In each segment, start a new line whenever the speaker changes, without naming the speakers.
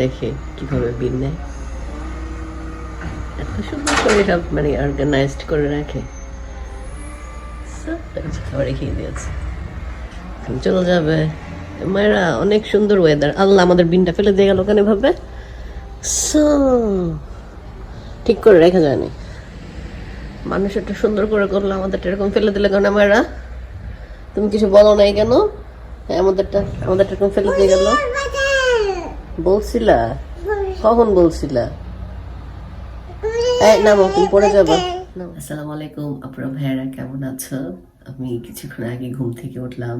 দেখে কীভাবে বিন নেয়। এত সুন্দর করে সব মানে অর্গানাইজড করে রাখে। চলে যাবে। মায়েরা অনেক সুন্দর ওয়েদার আল্লাহ আমাদের বিনটা ফেলে দিয়ে গেল ওখানে ভাবে? ঠিক করে রেখে যায়নি। মানুষ একটা সুন্দর করে করল আমাদেরটা এরকম ফেলে দিলে কেন মায়েরা? তুমি কিছু বলো নাই কেন? হ্যাঁ, আমাদেরটা আমাদেরটা এরকম ফেলে দিয়ে গেল। বলছিলা? কখন বলছিলা? এই, নামো, তুমি পড়ে যাবে। আসসালামু আলাইকুম আপনারা ভাইয়ারা, কেমন আছো? আমি কিছুক্ষণ আগে ঘুম থেকে উঠলাম,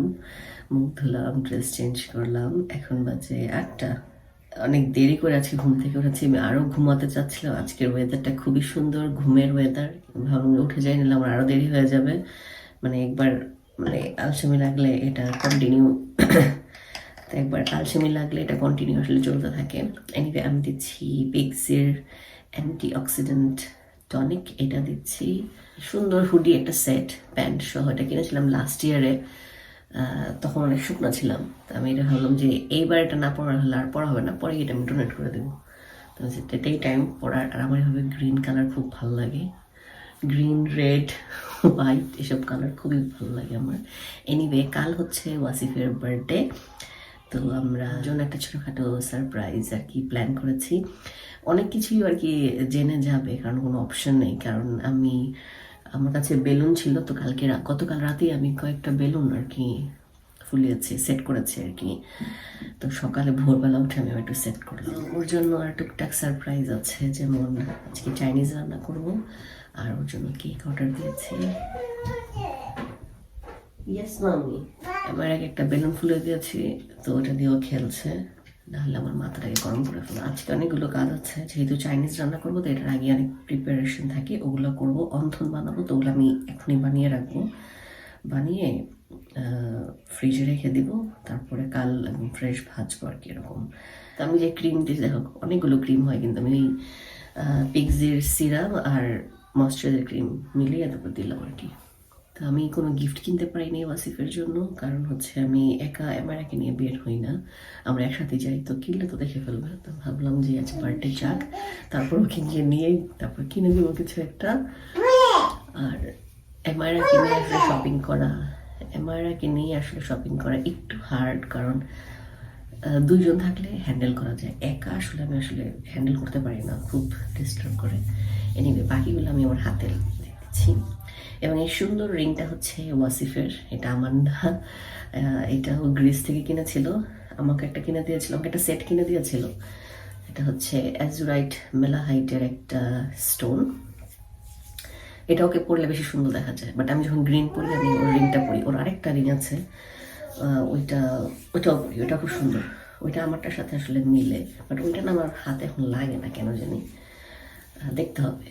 মুখ ধুলাম ড্রেস চেঞ্জ করলাম। এখন বাজে আটটা। অনেক দেরি করে আজকে ঘুম থেকে উঠেছি। আমি আরও ঘুমাতে চাচ্ছিলাম। আজকের ওয়েদারটা খুবই সুন্দর, ঘুমের ওয়েদার ভাবলাম উঠে যাই নিলাম আমার আরও দেরি হয়ে যাবে। মানে একবার মানে আলসেমি লাগলে এটা কন্টিনিউ তো একবার আলসেমি লাগলে এটা কন্টিনিউ আসলে চলতে থাকে। এনিওয়ে আমি দিচ্ছি পিক্সের অ্যান্টি অক্সিডেন্ট টনিক এটা দিচ্ছি। সুন্দর হুডি একটা সেট প্যান্ট সহ, এটা কিনেছিলাম লাস্ট ইয়ারে তখন অনেক শুকনো ছিলাম। তো আমি এটা ভাবলাম যে এইবার এটা না পড়া হলে আর পড়া হবে না পরে এটা আমি ডোনেট করে দেবো। তো এটাই টাইম পড়ার আর আমার এভাবে গ্রিন কালার খুব ভালো লাগে। গ্রিন রেড হোয়াইট এসব কালার খুবই ভালো লাগে আমার। এনিওয়ে কাল হচ্ছে ওয়াসিফের বার্থডে তো আমরা জন্য একটা ছোটোখাটো সারপ্রাইজ আর কি প্ল্যান করেছি। অনেক কিছুই আর কি জেনে যাবে, কারণ কোনো অপশন নেই। কারণ আমি, আমার কাছে বেলুন ছিল, তো কালকে গতকাল রাতেই আমি কয়েকটা বেলুন আর কি ফুলিয়েছি সেট করেছি আর কি। তো সকালে ভোরবেলা উঠে আমি একটু সেট করলাম। ওর জন্য আর টুকটাক সারপ্রাইজ আছে, যেমন আজকে চাইনিজ রান্না করব, আর ওর জন্য কেক অর্ডার দিয়েছি। ইয়েস মামি আমার আগে একটা বেলুন ফুলে দিয়েছি, তো ওটা দিয়েও খেলছে। নাহলে আমার মাথাটাকে গরম করে ফেলো আজকে অনেকগুলো কাজ আছে, যেহেতু চাইনিজ রান্না করব, তো এটার আগে অনেক প্রিপারেশন থাকে, ওগুলো করব, অন্থন বানাবো, তো ওগুলো আমি এখনই বানিয়ে রাখব। বানিয়ে ফ্রিজে রেখে দিব, তারপরে কাল আমি ফ্রেশ ভাজবো আর কি এরকম। তো আমি যে ক্রিম দিই দেখো অনেকগুলো ক্রিম হয়, কিন্তু আমি পিগজির সিরাম আর ময়শ্চারাইজার ক্রিম মিলিয়ে তারপর দিলাম আর কি। তো আমি কোনো গিফট কিনতে পারিনি ওয়াসিফের জন্য, কারণ হচ্ছে আমি একা এমারাকে নিয়ে বের হই না। আমরা একসাথে যাই, তো কিনলে তো দেখে ফেলবে। তো ভাবলাম যে আজ বার্থডে যাক, তারপর ওকে গিয়ে নিয়ে তারপর কিনে দিব কিছু একটা। আর এমআইরাকে নিয়ে আসলে শপিং করা এমআইরাকে নিয়ে আসলে শপিং করা একটু হার্ড কারণ দুজন থাকলে হ্যান্ডেল করা যায়। একা আসলে আমি আসলে হ্যান্ডেল করতে পারি না, খুব ডিস্টার্ব করে। এনিওয়ে বাকিগুলো আমি আমার হাতে দিচ্ছি এবং এই সুন্দর রিংটা হচ্ছে ওয়াসিফের এটা আমার না। আহ, এটা ও গ্রিস থেকে কিনেছিল আমাকে একটা কিনে দিয়েছিল আমাকে একটা সেট কিনে দিয়েছিল। এটা হচ্ছে অ্যাজুরাইট মেলাহাইটের একটা স্টোন। এটা ওকে পরলে বেশি সুন্দর দেখা যায় বাট আমি যখন গ্রিন পরি আমি ওর রিংটা পরি। ওর আরেকটা রিং আছে ওইটা ওইটাও পরি ওইটা খুব সুন্দর। ওইটা আমারটার সাথে আসলে মিলে বাট ওইটা না আমার হাতে এখন লাগে না কেন জানি। দেখতে হবে।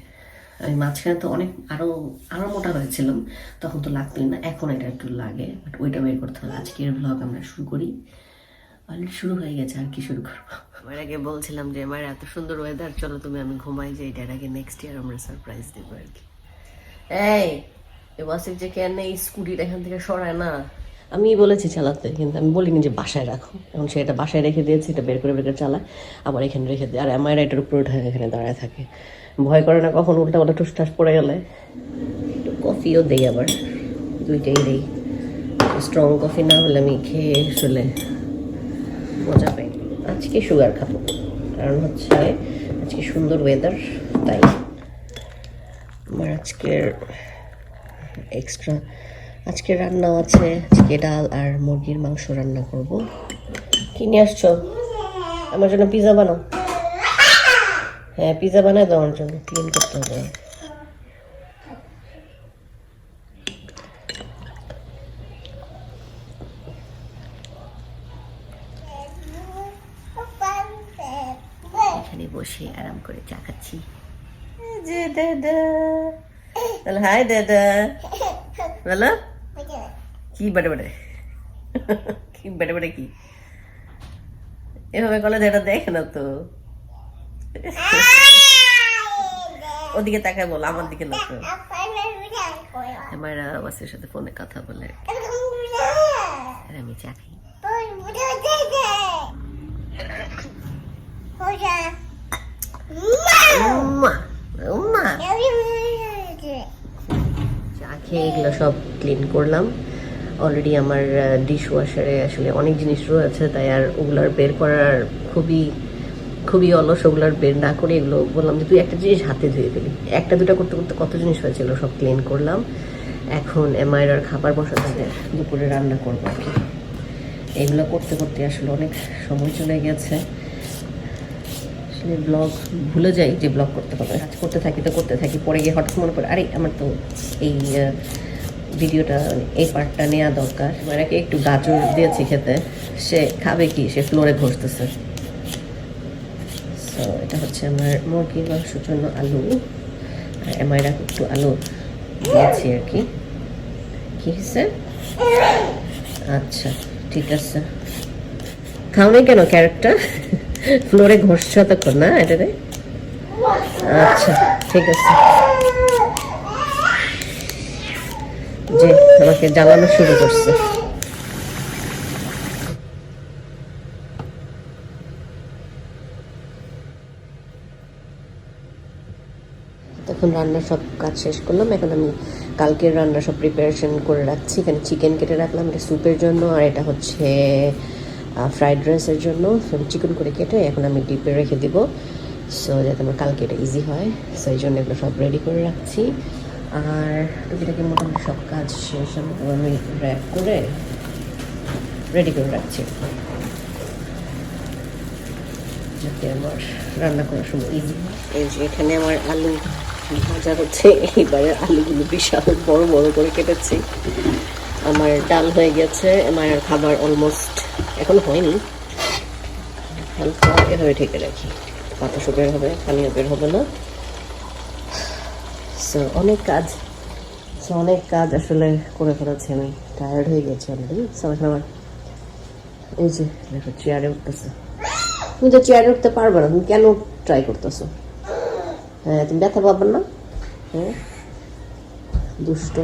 আমি মাঝখানে তো অনেক আরও আরও মোটা হয়েছিলাম, তখন তো লাগতোই না, এখন এটা একটু লাগে বাট ওইটা বের করতে হবে। আজকের ব্লগ আমরা শুরু করি। অলরেডি শুরু হয়ে গেছে, আর কি শুরু করব? আমার আগে বলছিলাম যে আমার এত সুন্দর ওয়েদার চলো তুমি আমি ঘুমাই যে এটার আগে নেক্সট ইয়ার আমরা সারপ্রাইজ দেবো আর কি। এই ওয়াসিফ যে কেন এই স্কুটিটা এখান থেকে সরায় না। আমি বলেছি চালাতে, কিন্তু আমি বলিনি যে বাসায় রাখো। এখন সে এটা বাসায় রেখে দিয়েছি, এটা বের করে বের করে চালায়, আবার এখানে রেখে দেয়। আর আমার এটার উপরে উঠে এখানে দাঁড়ায় থাকে। ভয় করে না, কখন উল্টা উল্টা টুসটাস পড়ে গেলে। একটু কফিও দেই আবার, দুইটাই দেই। স্ট্রং কফি না হলে আমি খেয়ে আসলে মজা পাই আজকে সুগার খাব, কারণ হচ্ছে আজকে সুন্দর ওয়েদার তাই। আমার আজকের এক্সট্রা আজকে রান্নাও আছে, আজকে ডাল আর মুরগির মাংস রান্না করব। কি নিয়ে আসছো? আমার জন্য পিৎজা বানাও। হ্যাঁ পিৎজা বানায় দাও আমার জন্য ক্লিন করতে হবে। বসে আরাম করে চা খাচ্ছি। যে দাদা। বলো হাই দাদা। বলো, কি বাটে বাটে কি বাটে বাটে কি? এভাবে গলা যেটা দেখে না তো? ওদিকে তাকায় বল, আমার দিকে না তো। মায়েরা সাথে ফোনে কথা বলে আমি চা খাই। চা খেয়ে এগুলো সব ক্লিন করলাম অলরেডি আমার ডিশ ওয়াশারে আসলে অনেক জিনিস রয়েছে, তাই আর ওগুলার বের করার খুবই খুবই অলস, ওগুলার বের না করে এগুলো বললাম যে, তুই একটা জিনিস হাতে ধুয়ে ফেলি একটা, দুটো করতে করতে কত জিনিস হয়েছিল, সব ক্লিন করলাম। এখন এমআইআর খাবার বসাতে দুপুরে রান্না করব আর কি। এগুলো করতে করতে আসলে অনেক সময় চলে গেছে। আসলে ব্লগ ভুলে যাই যে ব্লগ করতে হবে কাজ করতে থাকি তো করতে থাকি, পরে গিয়ে হঠাৎ মনে পড়ে, আরে, আমার তো এই ভিডিওটা, এই পার্টটা নেওয়া দরকার। মারাকে একটু গাজর দিয়েছি খেতে, সে খাবে কি? সে ফ্লোরে ঘষতেছে। সো এটা হচ্ছে আমার মুরগির মাংসের জন্য আলু। আর এমাইরা একটু আলু দিয়েছি আর কি। কি হয়েছে? আচ্ছা ঠিক আছে। খাও নাই কেন ক্যারেটটা? ফ্লোরে ঘষছ তখন না এটাতে আচ্ছা ঠিক আছে। যে আমাকে জ্বালানো শুরু করছে। তখন রান্নার সব কাজ শেষ করলাম। এখন আমি কালকের রান্না সব প্রিপারেশন করে রাখছি। এখানে চিকেন কেটে রাখলাম, এটা স্যুপের জন্য, আর এটা হচ্ছে ফ্রাইড রাইসের জন্য। চিকেন করে কেটে এখন আমি ডিপে রেখে দিব। সো যাতে আমার কালকে এটা ইজি হয়। সো এই জন্য এগুলো সব রেডি করে রাখছি। আর টুকিটাকি মোটামুটি সব কাজ শেষ, আমি র্যাপ করে রেডি করে রাখছি। যাতে আমার রান্না করার সময় ইজি এখানে আমার আলু ভাজা হচ্ছে। এইবারে আলুগুলো বিশাল বড় বড় করে কেটেছি। আমার ডাল হয়ে গেছে আমার খাবার অলমোস্ট এখন হয়নি। এভাবে ঢেকে রাখি। বাতাসও বের হবে, পানিও বের হবে না। সো অনেক কাজ। সো অনেক কাজ আসলে করে ফেলেছি আমি। টায়ার্ড হয়ে গেছি অলরেডি সো আমার এই যে, দেখো, চেয়ারে উঠতেছে। তুমি তো চেয়ারে উঠতে পারবে না। তুমি কেন ট্রাই করতেছো? হ্যাঁ তুমি ব্যথা পাবে না। হ্যাঁ? দুষ্ট।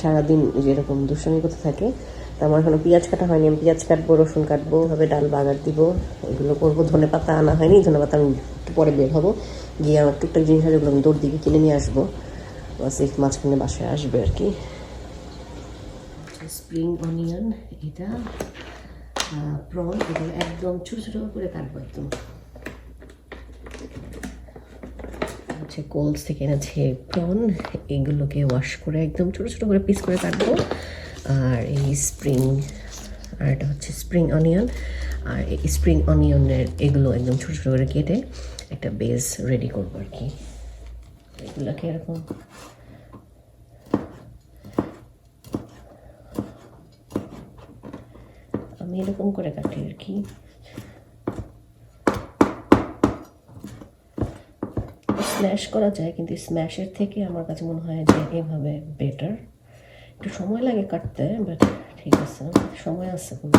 সারাদিন যেরকম দুষ্টামি করতে থাকে, তো আমার এখনও পেঁয়াজ কাটা হয়নি। আমি পেঁয়াজ কাটবো, রসুন কাটবো ভাবে ডাল বাগার দিব, এগুলো করব। ধনে পাতা আনা হয়নি, ধনে পাতা আমি একটু পরে বের হব। গিয়ে আমার টুকটাক জিনিস আছে, ওগুলো আমি দৌড় দিকে কিনে নিয়ে আসব। বাস এই মাঝখানে বাসায় আসবে আর কি। স্প্রিং অনিয়ন, এটা প্রন, এগুলো একদম ছোটো ছোটো করে কাটবো একদম। হচ্ছে কোলস থেকে এনেছে প্রন এগুলোকে ওয়াশ করে একদম ছোটো ছোটো করে পিস করে কাটবো। আর এই স্প্রিং আর এটা হচ্ছে স্প্রিং অনিয়ন আর এই স্প্রিং অনিয়নের এগুলো একদম ছোটো ছোটো করে কেটে একটা বেস রেডি করব আর কি। এগুলোকে এরকম আমি এরকম করে কাটি আর কি। স্ম্যাশ করা যায়, কিন্তু স্ম্যাশের থেকে আমার কাছে মনে হয় যে এভাবে বেটার একটু সময় লাগে কাটতে বাট ঠিক আছে, সময় আছে কোনো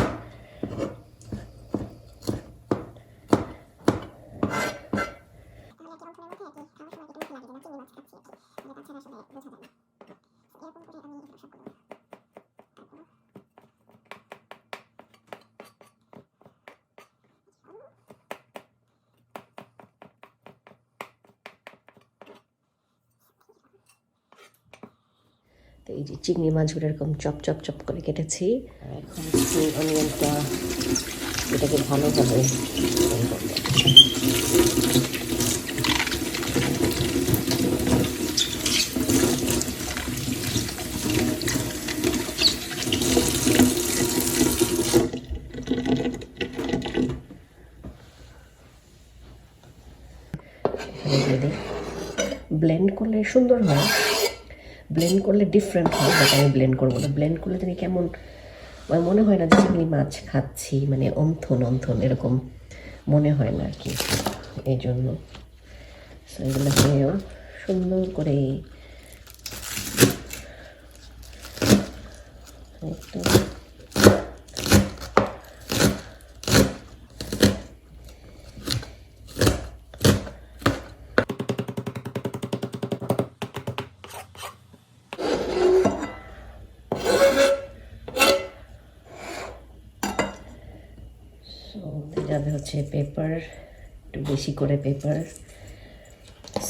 এই যে চিংড়ি মাছগুলো এরকম চপ চপ চপ করে কেটেছি। এখন স্প্রিং অনিয়নটা এটাকে ভালোভাবে ব্লেন্ড করলে সুন্দর হয়। ব্লেন্ড করলে ডিফারেন্ট হয় বাট আমি ব্লেন্ড করব না। ব্লেন্ড করলে তুমি কেমন, আমার মনে হয় না যে আমি মাছ খাচ্ছি মানে অন্থন অন্থন এরকম মনে হয় না আর কি। এই জন্য সুন্দর করে একটু যাবে হচ্ছে পেপার, একটু বেশি করে পেপার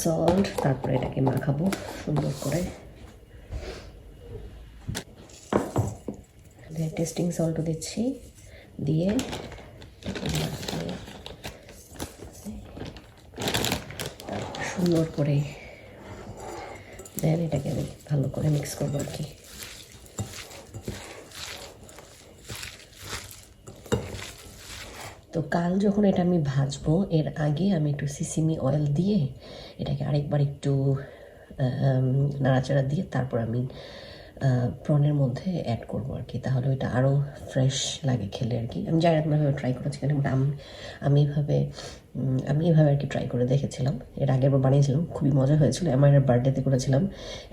সল্ট তারপরে এটাকে মাখাবো সুন্দর করে। টেস্টিং সল্টও দিচ্ছি, দিয়ে সুন্দর করে দেন এটাকে আমি ভালো করে মিক্স করব আর কি। তো কাল যখন এটা আমি ভাজবো, এর আগে আমি একটু সিসিমি অয়েল দিয়ে এটাকে আরেকবার একটু নাড়াচাড়া দিয়ে তারপর আমি প্রনের মধ্যে অ্যাড করব আর কি। তাহলে ওইটা আরও ফ্রেশ লাগে খেলে আর কি। আমি জানি আপনারা ট্রাই করেছি কিন্তু আমি আমি এভাবে আমি এভাবে আর কি ট্রাই করে দেখেছিলাম। এর আগের বার বানিয়েছিলাম, খুবই মজা হয়েছিল। আমার বার্থডেতে করেছিলাম,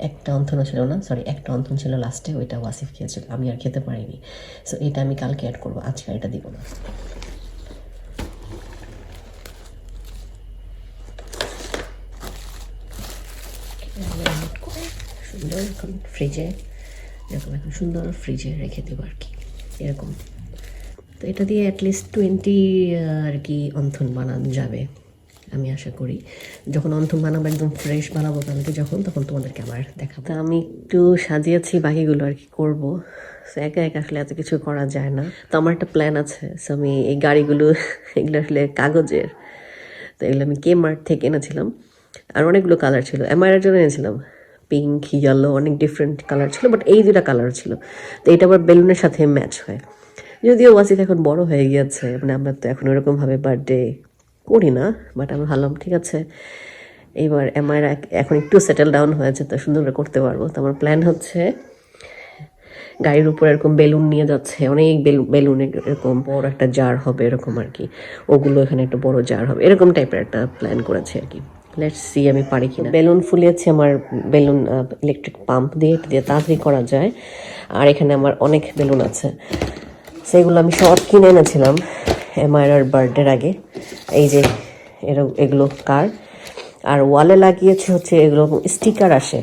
একটা অন্থনও ছিল না সরি একটা অন্থন ছিল লাস্টে ওইটা ওয়াসিফ খেয়েছিল। আমি আর খেতে পারিনি। সো এটা আমি কালকে অ্যাড করব, আজকে এটা দিব না ম্যারিনেট করে এখন ফ্রিজে এরকম এখন সুন্দর ফ্রিজে রেখে দেবো আর কি এরকম। তো এটা দিয়ে অ্যাটলিস্ট টোয়েন্টি আর কি অন্থন বানানো যাবে আমি আশা করি। যখন অন্থন বানাবো একদম ফ্রেশ বানাবো কালকে যখন তখন তোমাদেরকে আবার দেখাবো। তা আমি একটু সাজিয়েছি বাকিগুলো আর কি করব। So, একা একা আসলে এত কিছু করা যায় না। তো আমার একটা প্ল্যান আছে সো আমি এই গাড়িগুলো এগুলো আসলে কাগজের। তো এগুলো আমি কে মার্ট থেকে এনেছিলাম। আর অনেকগুলো কালার ছিল। এমআইয়ের জন্য এনেছিলাম। পিঙ্ক ইয়েলো অনেক ডিফারেন্ট কালার ছিল বাট এই দুটা কালার ছিল। তো এটা আবার বেলুনের সাথে ম্যাচ হয়। যদিও ওয়াসিফ এখন বড় হয়ে গিয়েছে মানে আমরা তো এখন ওরকমভাবে বার্থডে করি না বাট আমি ভাবলাম, ঠিক আছে, এবার এমআইয়ের এখন একটু সেটেল ডাউন হয়েছে, তো সুন্দর করে করতে পারব। তো আমার প্ল্যান হচ্ছে, গাড়ির উপর এরকম বেলুন নিয়ে যাচ্ছে, অনেক বেলুন এরকম বড় একটা জার হবে, এরকম আর কি। ওগুলো এখানে একটা বড় জার হবে, এরকম টাইপের একটা প্ল্যান করেছে আর কি। লেটস সি আমি পারি কিনা। বেলুন ফুলিয়েছি, আমার বেলুন ইলেকট্রিক পাম্প দিয়ে দিয়ে তাড়াতাড়ি করা যায়। আর এখানে আমার অনেক বেলুন আছে। সেগুলো আমি সব কিনে এনেছিলাম এমআইআর বার্থডের আগে। এই যে এগুলো কার? আর ওয়ালে লাগিয়েছে হচ্ছে, এগুলো স্টিকার আসে।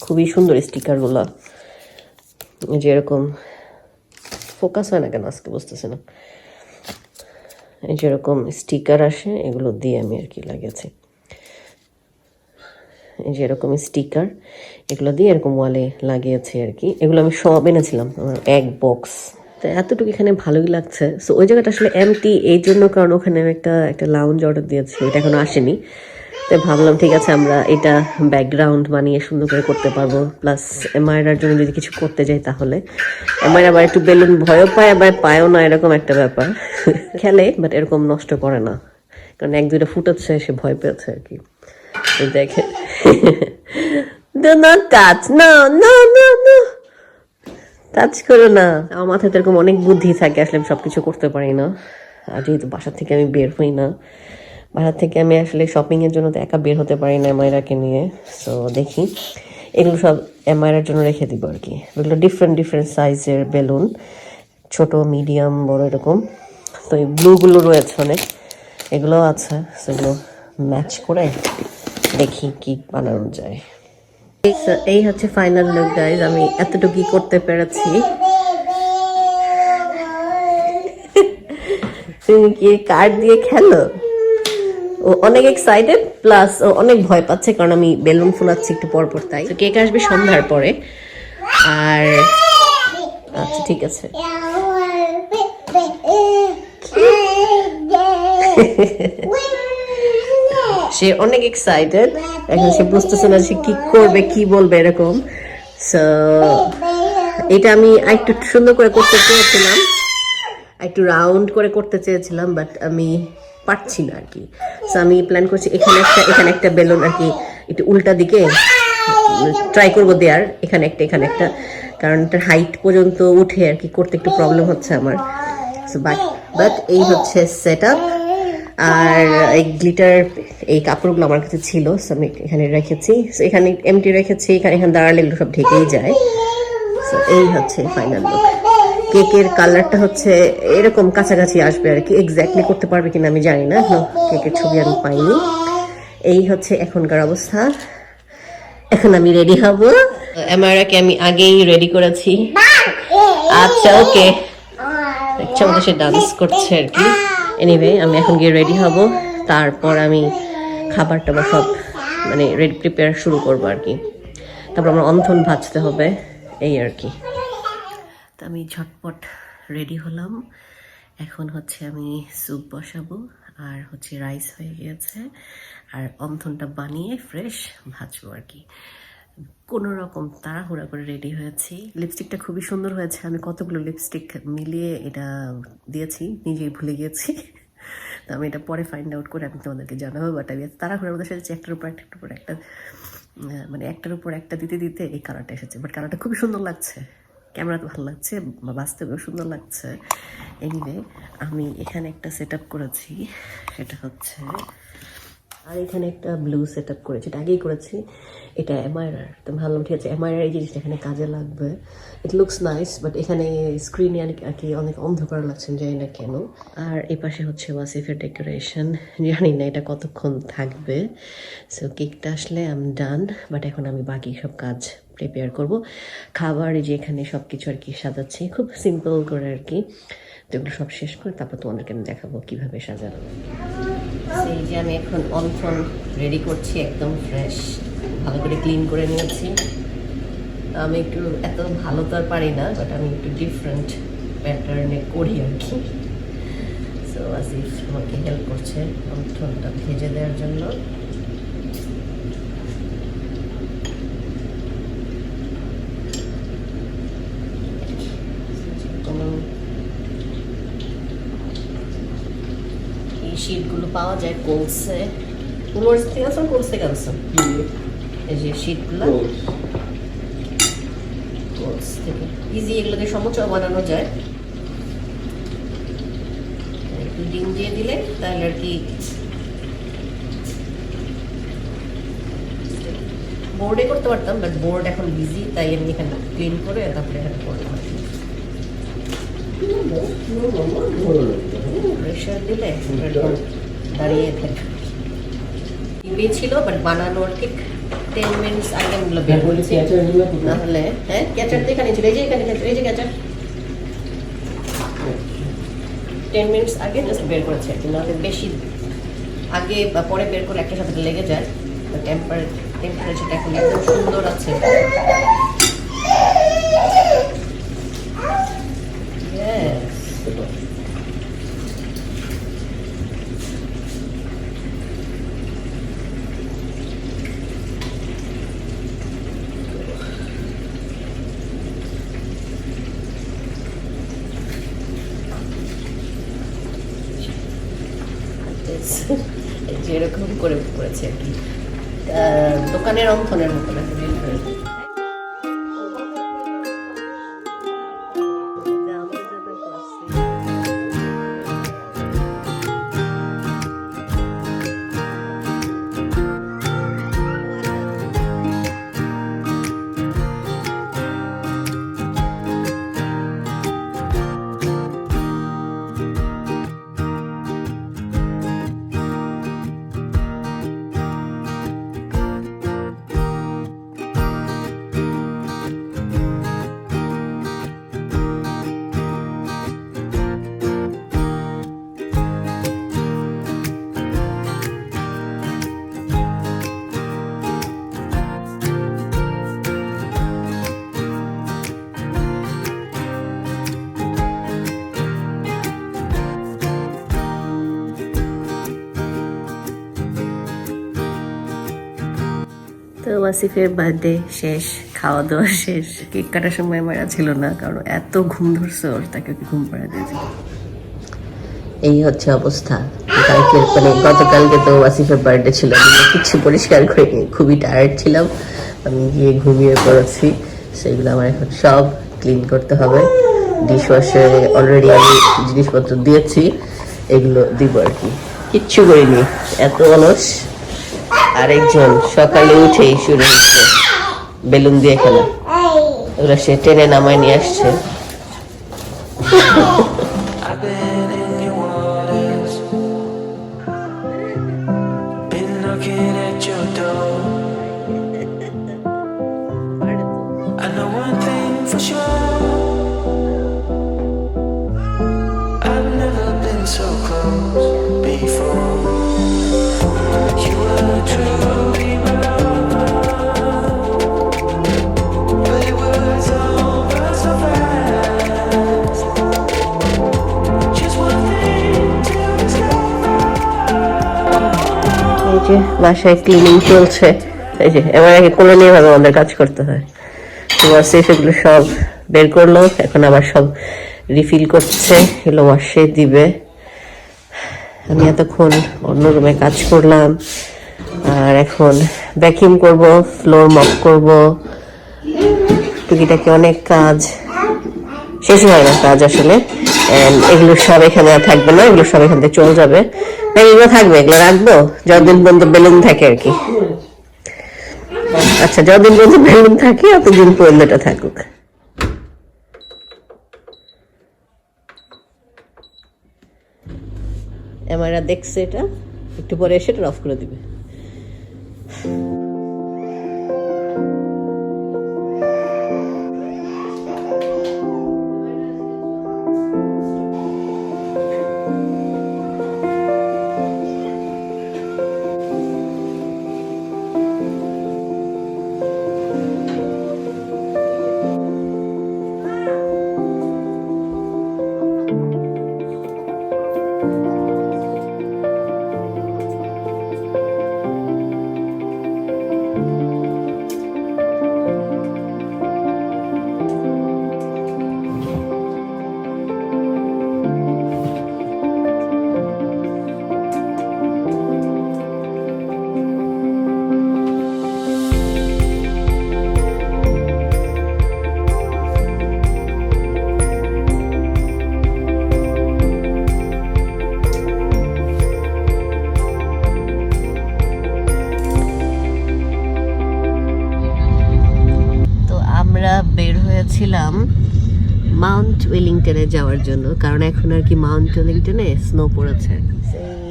খুবই সুন্দর স্টিকারগুলো। যে এরকম ফোকাস হয় না কেন, আজকে বুঝতেছে না। এই যে এরকম স্টিকার আসে, এগুলো দিয়ে আমি আর কি লাগিয়েছি। এই যে এরকম স্টিকার এগুলো দিয়ে এরকম ওয়ালে লাগিয়েছি আর কি। এগুলো আমি সব এনেছিলাম, আমার এক বক্স তো এতটুকু এখানে ভালোই লাগছে। সো ওই জায়গাটা আসলে এমটি এই জন্য, কারণ ওখানে আমি একটা একটা লাউঞ্জ অর্ডার দিয়েছি, এটা এখনও আসেনি। তাই ভাবলাম, ঠিক আছে, আমরা এটা ব্যাকগ্রাউন্ড বানিয়ে সুন্দর করে করতে পারব। প্লাস এমআইরার জন্য যদি কিছু করতে যাই তাহলে। এমআইর আবার একটু বেলুন ভয়ও পায়, আবার পায়ও না, এরকম একটা ব্যাপার। খেলে বাট এরকম নষ্ট করে না। কারণ এক দুইটা ফুটাচ্ছে সে ভয় পেয়েছে আর কি। দেখে Do not touch. No, no, no, no. Touch করো না। আমার মাথায় তো এরকম অনেক বুদ্ধি থাকে আসলে আমি সবকিছু করতে পারি না। আর যেহেতু বাসার থেকে আমি বের হই না বাসার থেকে আমি আসলে শপিং এর জন্য তো একা বের হতে পারি না এমআইরাকে নিয়ে। সো দেখি। এগুলো সব এমআইরার জন্য রেখে দিব আর কি। এগুলো ডিফারেন্ট ডিফারেন্ট সাইজের বেলুন ছোট মিডিয়াম বড় এরকম। তো এই ব্লুগুলো রয়েছে অনেক। এগুলো আছে। সেগুলো ম্যাচ করে দেখি কি বানানো যায়। এই হচ্ছে ফাইনাল লুক গাইজ আমি এতটুকুই করতে পেরেছি। তুমি কি কার্ড দিয়ে খেলো? ও অনেক এক্সাইটেড প্লাস ও অনেক ভয় পাচ্ছে কারণ আমি বেলুন ফুলাচ্ছি একটু পর পর তাই কেক আসবে সন্ধ্যার পরে। আর আচ্ছা ঠিক আছে। সে অনেক এক্সাইটেড এখন সে বুঝতেছে না সে কি করবে, কি বলবে এরকম। সো এটা আমি একটু সুন্দর করে করতে চেয়েছিলাম। একটু রাউন্ড করে করতে চেয়েছিলাম বাট আমি পারছি না আর কি সো আমি প্ল্যান করছি এখানে একটা এখানে একটা বেলুন আর কি একটু উল্টা দিকে ট্রাই করব দেয়ার। এখানে একটা এখানে একটা। কারণ এটার হাইট পর্যন্ত উঠে আর কি করতে একটু প্রবলেম হচ্ছে আমার। সো বাট বাট এই হচ্ছে সেট আপ আর এই গ্লিটার এই কাপড়গুলো আমার কাছে ছিল so আমি এখানে রেখেছি। So এখানে এমটি রেখেছি এখানে এখানে দাঁড়ালে এগুলো সব ঢেকেই যায়। So এই হচ্ছে ফাইনাল লুক কেকের কালারটা হচ্ছে এরকম কাছাকাছি আসবে আর কি এক্স্যাক্টলি করতে পারবে কিনা আমি জানি না কেকের ছবি আমি পাইনি। এই হচ্ছে এখনকার অবস্থা। এখন আমি রেডি হব। এমআরাকে আমি আগেই রেডি করেছি। আচ্ছা ওকে ইচ্ছা মতো সে ডান্স করছে আর কি। এনিওয়ে আমি এখন গিয়ে রেডি হব। তারপর আমি খাবার টাবার সব মানে রেডি প্রিপেয়ার শুরু করব আর কি। তারপর আমার অন্থন ভাজতে হবে, এই আর কি। তো আমি ঝটপট রেডি হলাম। এখন হচ্ছে আমি স্যুপ বসাবো, আর হচ্ছে রাইস হয়ে গিয়েছে আর অন্থনটা বানিয়ে ফ্রেশ ভাজবো আর কি। কোনো রকম তাড়াহুড়া করে রেডি হয়েছি। লিপস্টিকটা খুবই সুন্দর হয়েছে। আমি কতগুলো লিপস্টিক মিলিয়ে এটা দিয়েছি, নিজেই ভুলে গিয়েছি। তো আমি এটা পরে ফাইন্ড আউট করে আমি তোমাদেরকে জানাব বাট আমি তাড়াহুড়ার মধ্যে সেটা একটার উপর একটা, একটার উপর একটা মানে একটার উপর একটা দিতে দিতে এই কালারটা এসেছে। বাট কালারটা খুবই সুন্দর লাগছে। ক্যামেরাতে ভালো লাগছে, বা বাস্তবেও সুন্দর লাগছে। এনিওয়ে আমি এখানে একটা সেট করেছি। সেটা হচ্ছে আর এখানে একটা ব্লু সেট আপ করেছি। এটা আগেই করেছি। এটা এমআইআর তো ভাবলাম, ঠিক আছে এমআইআর এই জিনিসটা এখানে কাজে লাগবে। ইট লুকস নাইস বাট এখানে স্ক্রিনে আর কি অনেক অন্ধকার লাগছে জানি না কেন। আর এই পাশে হচ্ছে ওয়াসিফের ডেকোরেশন জানি না এটা কতক্ষণ থাকবে। সো কেকটা আসলে আম ডান বাট এখন আমি বাকি সব কাজ প্রিপেয়ার করব। খাবার যে এখানে সব কিছু আর কি সাজাচ্ছি, খুব সিম্পল করে আর কি। তো এগুলো সব শেষ করে তারপর তোমাদেরকে আমি দেখাবো কীভাবে সাজানো। সেই যে আমি এখন অনফন রেডি করছি, একদম ফ্রেশ ভালো করে ক্লিন করে নিয়েছি। আমি একটু এত ভালো তো আর পারি না বাট আমি একটু ডিফারেন্ট প্যাটার্নে করি আর কি। সো আসিফ আমাকে হেল্প করছে অনফনটা ভেজে দেওয়ার জন্য কোনো এই শিটগুলো পাওয়া যায় কোলসে কোলস থেকে আনছো কোলস থেকে আনছো এই যে শিটগুলো কোলস থেকে। ইজি এগুলোকে সমুচাও বানানো যায়। একটু ডিম দিয়ে দিলে তাহলে আর কি বোর্ডে করতে পারতাম বাট বোর্ড এখন বিজি তাই আমি এখানে ক্লিন করে তারপরে এখানে করলাম প্রেশার দিলে এরকম দাঁড়িয়ে থাকে ছিল বাট বানানোর ঠিক টেন মিনিটস আগে আমরা বের করেছি হ্যাঁ ক্যাচার তো এখানে ছিল। এই যে এখানে catcher, এই যে ক্যাচার টেন মিনিটস আগে জাস্ট বের করেছে। নাহলে বেশি আগে বা পরে বের করলে একটা সাথে লেগে যায়। টেম্পার টেম্পারেচারটা এখন একদম সুন্দর আছে। এই যে এরকম করে করেছে আর কি। দোকানের অঙ্কনের মতো ওয়াসিফের বার্থডে শেষ খাওয়া দাওয়া শেষ। কেক কাটার সময় মারা ছিল না, কারণ এত ঘুম ধরছে ওর, তাকে ঘুম পাড়া দিয়েছিল। এই হচ্ছে অবস্থা। মানে গতকালকে তো ওয়াসিফের বার্থডে ছিল। আমি কিছু পরিষ্কার করিনি খুবই টায়ার্ড ছিলাম। আমি গিয়ে ঘুমিয়ে পড়েছি। সেগুলো আমার এখন সব ক্লিন করতে হবে। ডিশ ওয়াশে অলরেডি আমি জিনিসপত্র দিয়েছি। এগুলো দিব আর কি। কিচ্ছু করিনি। এত অলস। আরেকজন সকালে উঠেই শুরু হচ্ছে বেলুন দিয়ে খেলা। ওরা সে টেনে নামায় নিয়ে আসছে। বাসায় ক্লিনিং চলছে। এই যে, এবার আগে কোলে নিয়ে ভাবে আমাদের কাজ করতে হয়। তোমার সেগুলো সব বের করল, এখন আবার সব রিফিল করছে এগুলো ওয়াশে দিবে। আমি এতক্ষণ অন্য রুমে কাজ করলাম, আর এখন ভ্যাকিউম করব ফ্লোর মপ করব। টুকিটাকি অনেক কাজ। শেষ হয় না কাজ আসলে এগুলো সব এখানে থাকবে না, এগুলো সব এখান থেকে চলে যাবে। না এগুলো থাকবে, এগুলো রাখব? যতদিন পর্যন্ত বেলুন থাকে আর কি। আচ্ছা যতদিন পর্যন্ত বেলুন থাকে, অতদিন পর্যন্ত এটা থাকুক। এমারা দেখছে এটা, একটু পরে এসে এটা অফ করে দিবে। ওয়েলিংটনে যাওয়ার জন্য, কারণ এখন আর কি মাউন্ট ওয়েলিংটনে স্নো পড়েছে।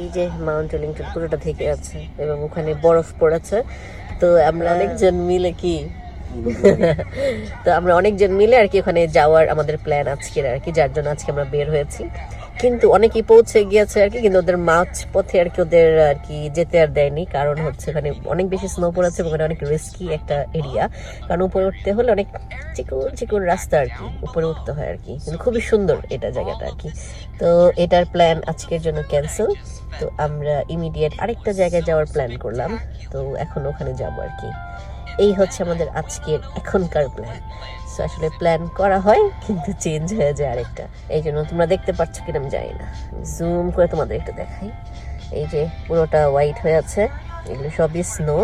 এই যে মাউন্ট ওয়েলিংটন পুরোটা থেকে আছে, এবং ওখানে বরফ পড়েছে। তো আমরা অনেকজন মিলে কি তো আমরা অনেকজন মিলে আর কি ওখানে যাওয়ার আমাদের প্ল্যান আজকের আর কি, যার জন্য আজকে আমরা বের হয়েছি। কিন্তু অনেকেই পৌঁছে গিয়েছে আর কি, কিন্তু ওদের মাছ পথে আর কি ওদের, আর কি যেতে আর দেয়নি। কারণ হচ্ছে ওখানে অনেক বেশি স্নো পড়েছে এবং ওখানে অনেক রিস্কি একটা এরিয়া কারণ উপরে উঠতে হলে অনেক চিকন চিকন রাস্তা আর কি, উপরে উঠতে হয় আর কি। কিন্তু খুবই সুন্দর এটা জায়গাটা আর কি। তো এটার প্ল্যান আজকের জন্য ক্যান্সেল তো আমরা ইমিডিয়েট আরেকটা জায়গায় যাওয়ার প্ল্যান করলাম। তো এখন ওখানে যাব আর কি। এই হচ্ছে আমাদের আজকের এখনকার প্ল্যান সো আসলে প্ল্যান করা হয়, কিন্তু চেঞ্জ হয়ে যায় আরেকটা। এই জন্য তোমরা দেখতে পাচ্ছ কিনা আমি জানি না। জুম করে তোমাদের একটু দেখাই। এই যে পুরোটা হোয়াইট হয়ে আছে, এগুলো সবই স্নো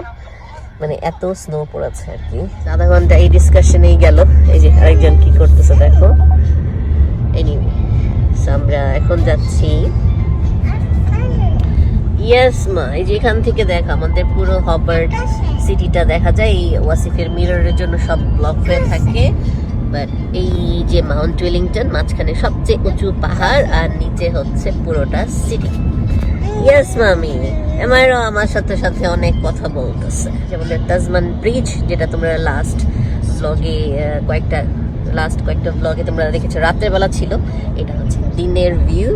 মানে এত স্নো পড়েছে আর কি। আধা ঘণ্টা এই ডিসকাশনেই গেল। এই যে আরেকজন কি করতেছে দেখো। এনিওয়ে আমরা এখন যাচ্ছি ইয়েস মা, এই যে এখান থেকে দেখ, আমাদের পুরো হবার্ট সিটিটা দেখা যায়, এই ওয়াসিফের মিররের জন্য সব ব্লক হয়ে থাকে। বাট এই যে মাউন্ট ওয়েলিংটন মাঝখানে সবচেয়ে উঁচু পাহাড়, আর নিচে হচ্ছে পুরোটা সিটি ইয়েস মামি, আমারও আমার সাথে সাথে অনেক কথা বলতেছে। যেমন তাজমান ব্রিজ যেটা তোমরা লাস্ট ব্লগে কয়েকটা লাস্ট কয়েকটা ব্লগে তোমরা দেখেছ রাতের বেলা ছিল, এটা হচ্ছে দিনের ভিউ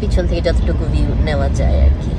পিছন থেকে যতটুকু ভিউ নেওয়া যায় আর কি।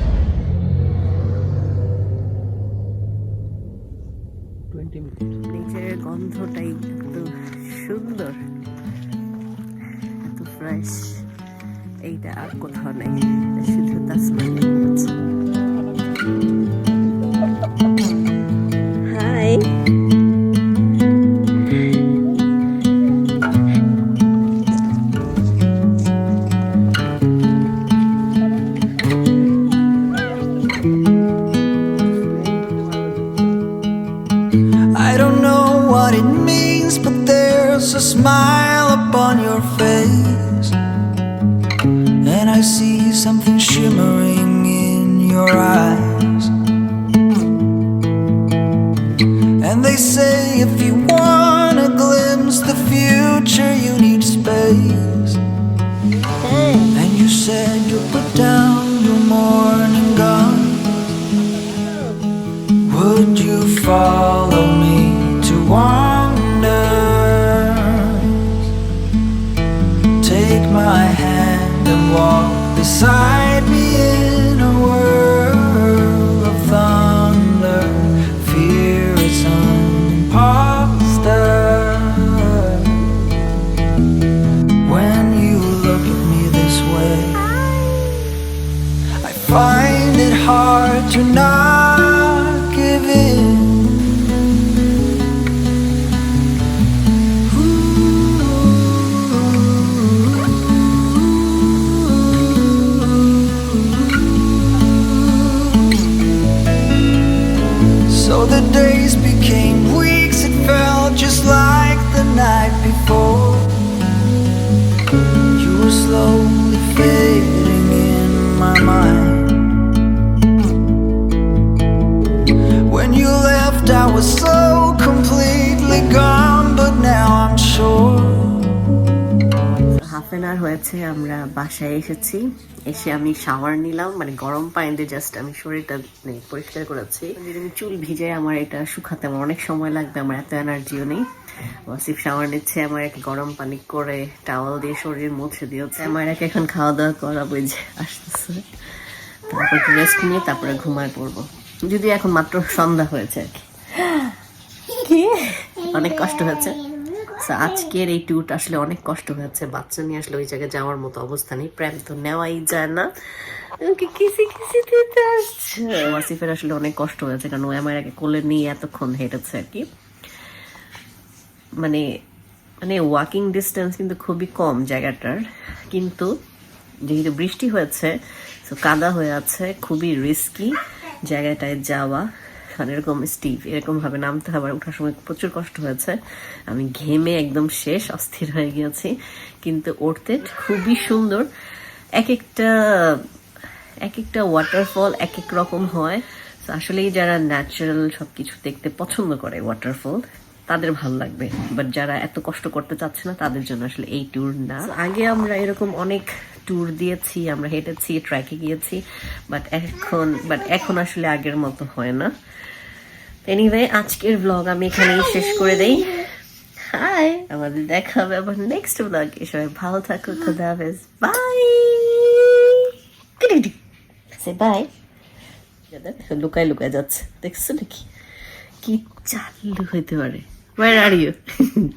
Find it hard to not night before. You were slowly fading in my mind. When you left, I was so completely gone, but now I'm sure.
Half an hour হয়েছে আমরা বাসায় এসেছি এসে আমি শাওয়ার নিলাম মানে গরম পানি দিয়ে জাস্ট আমি শরীরটা মানে পরিষ্কার করেছি চুল ভিজে আমার এটা শুকাতে আমার অনেক সময় লাগবে আমার এত এনার্জিও নেই ওয়াসিফ শাওয়ার নিচ্ছে আমার এক গরম পানি করে টাওয়াল দিয়ে শরীর মুছে দিয়েছে। আমার এক এখন খাওয়া দাওয়া করা বুঝে আসতেছে। তারপর একটু রেস্ট নিয়ে তারপরে ঘুমায় পড়ব। যদি এখন মাত্র সন্ধ্যা হয়েছে আর কি। অনেক কষ্ট হয়েছে। আজকের এই ট্যুরটা আসলে অনেক কষ্ট হয়েছে। বাচ্চা নিয়ে আসলে ওই জায়গায় যাওয়ার মতো অবস্থা নেই। প্রেম তো নেওয়াই যায় না। ওকে কিসি কিসি দিতে আসছে? ওয়াসিফের আসলে অনেক কষ্ট হয়েছে কারণ ও আমার আগে কোলে নিয়ে এতক্ষণ হেঁটেছে আর কি। মানে মানে ওয়াকিং ডিস্টেন্স কিন্তু খুবই কম জায়গাটার। কিন্তু যেহেতু বৃষ্টি হয়েছে তো কাদা হয়ে আছে, খুবই রিস্কি জায়গাটায় যাওয়া। আর এরকম স্টিভ এরকমভাবে নামতে হবে ওঠার সময় প্রচুর কষ্ট হয়েছে। আমি ঘেমে একদম শেষ, অস্থির হয়ে গিয়েছি। কিন্তু উঠতে খুবই সুন্দর। এক একটা এক একটা ওয়াটারফল এক এক রকম হয়। আসলেই যারা ন্যাচারাল সবকিছু দেখতে পছন্দ করে ওয়াটারফল তাদের ভালো লাগবে। বাট যারা এত কষ্ট করতে চাচ্ছে না, তাদের জন্য আসলে এই ট্যুর না। আগে আমরা এরকম অনেক ট্যুর দিয়েছি, আমরা হেঁটেছি ট্র্যাকে গিয়েছি বাট এখন বাট এখন আসলে আগের মতো হয় না। এনিওয়ে আজকের ব্লগ আমি এখানেই শেষ করে দেই। হাই আমাদের দেখা হবে আবার নেক্সট ব্লগে সবাই ভালো থাকো, খুদা হাফেজ। বাই বাই লুকায় লুকায় যাচ্ছে। দেখছ নাকি? কি চালু হইতে পারে? Where are you?